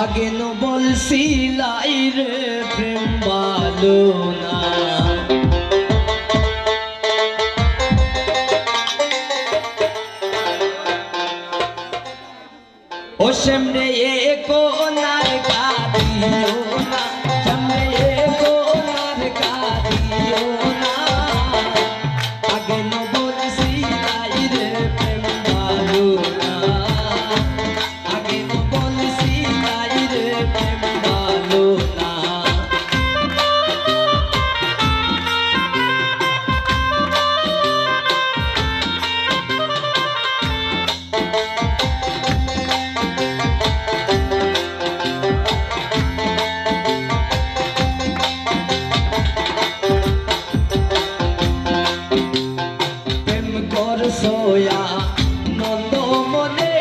আগে ন বলছিলাই রে প্রেম ভালো না। ও সেমনে এ কাঁদিও সোয়া মন্দ মনে